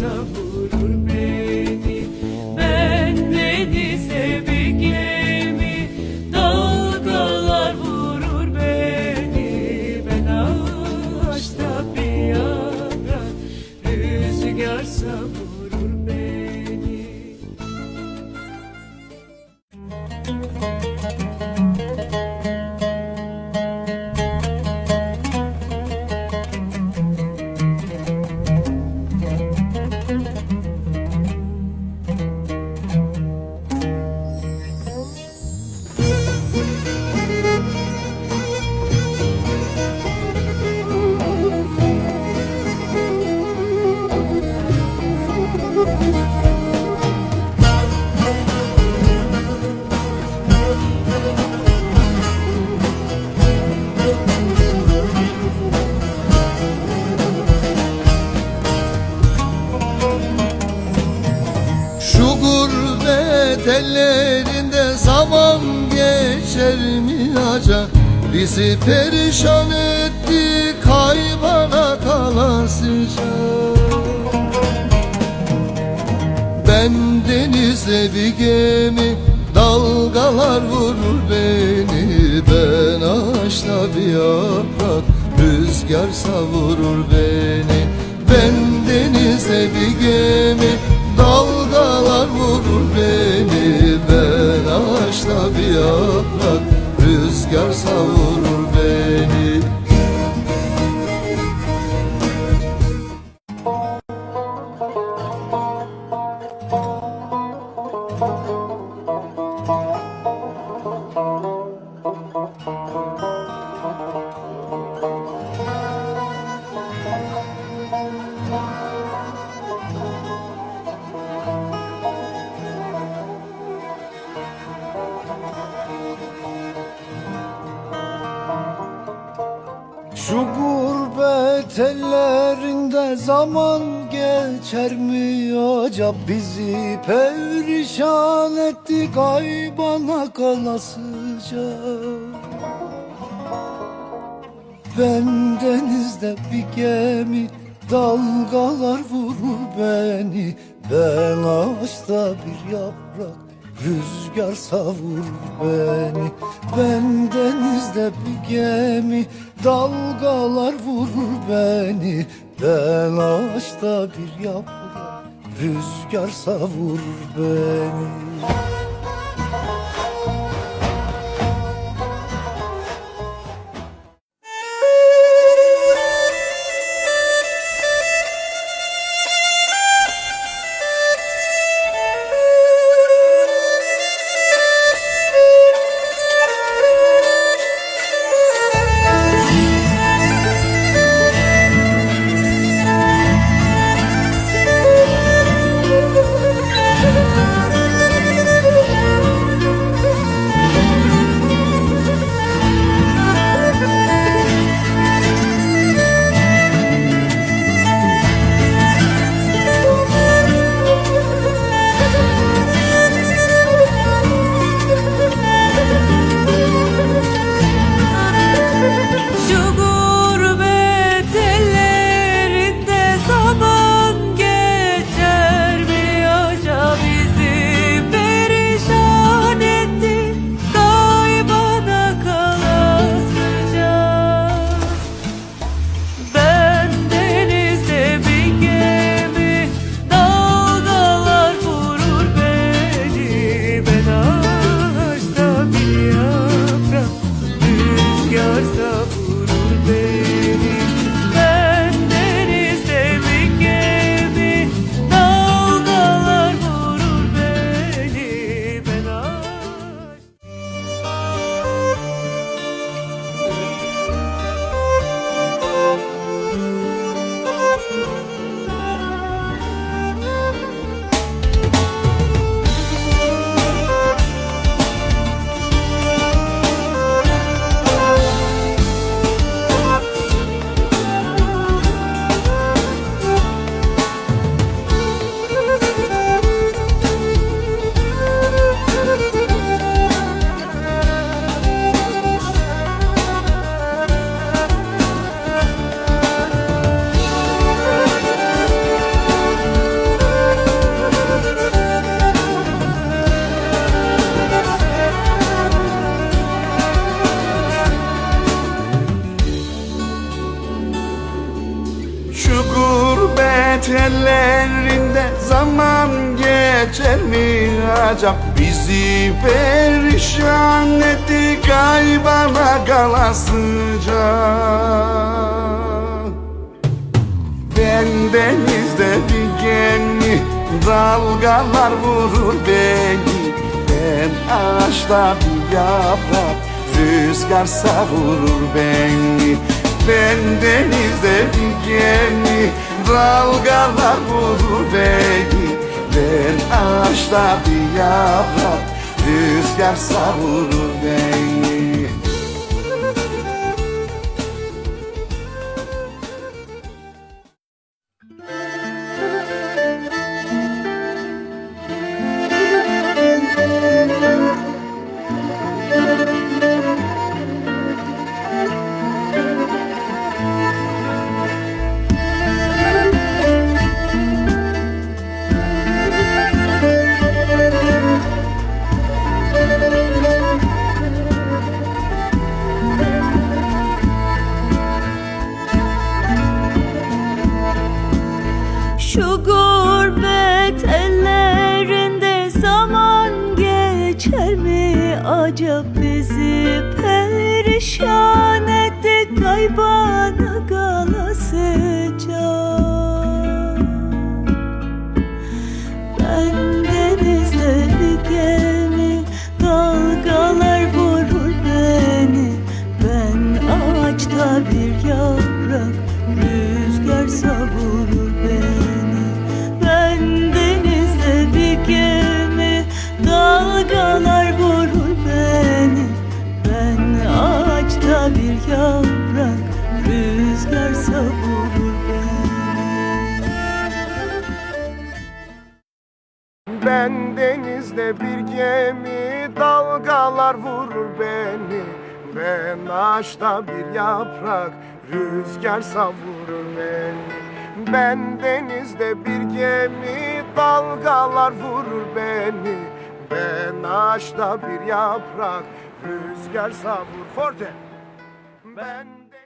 rüzgar geçer mi acaba Bizi perişan etti kaybana kalasıca Ben denize bir gemi dalgalar vurur beni. Ben ağaçta bir yaprak rüzgar savurur beni. Ben denize bir gemi dalgalar vurur beni rüzgar savurur Şu gurbet ellerinde zaman geçer mi acaba bizi perişan etti kaybana kalasıca. Ben denizde bir gemi dalgalar vurur beni. Ben ağaçta bir yaprak rüzgar savurur beni. Ben denizde bir gemi dalgalar vurur beni. Ben ağaçta bir yaprak rüzgar savurur beni hasret zaman geçer mi acaba Bizi perişan etti kaybana kalasıca Ben denizde dikenli dalgalar vurur beni. Ben ağaçta bir yaprak rüzgar savurur beni. Ben denizde gemi. Dalgalar vurur beni. Ben ağaçta bir yaprak Rüzgar savurur beni Şu gurbet ellerinde zaman geçer mi? Acaba bizi perişan etti kaybana Ben denizde bir gemi dalgalar vurur beni. Ben ağaçta bir yaprak rüzgar savurur beni. Ben denizde bir gemi dalgalar vurur beni. Ben ağaçta bir yaprak rüzgar savur Forte. Ben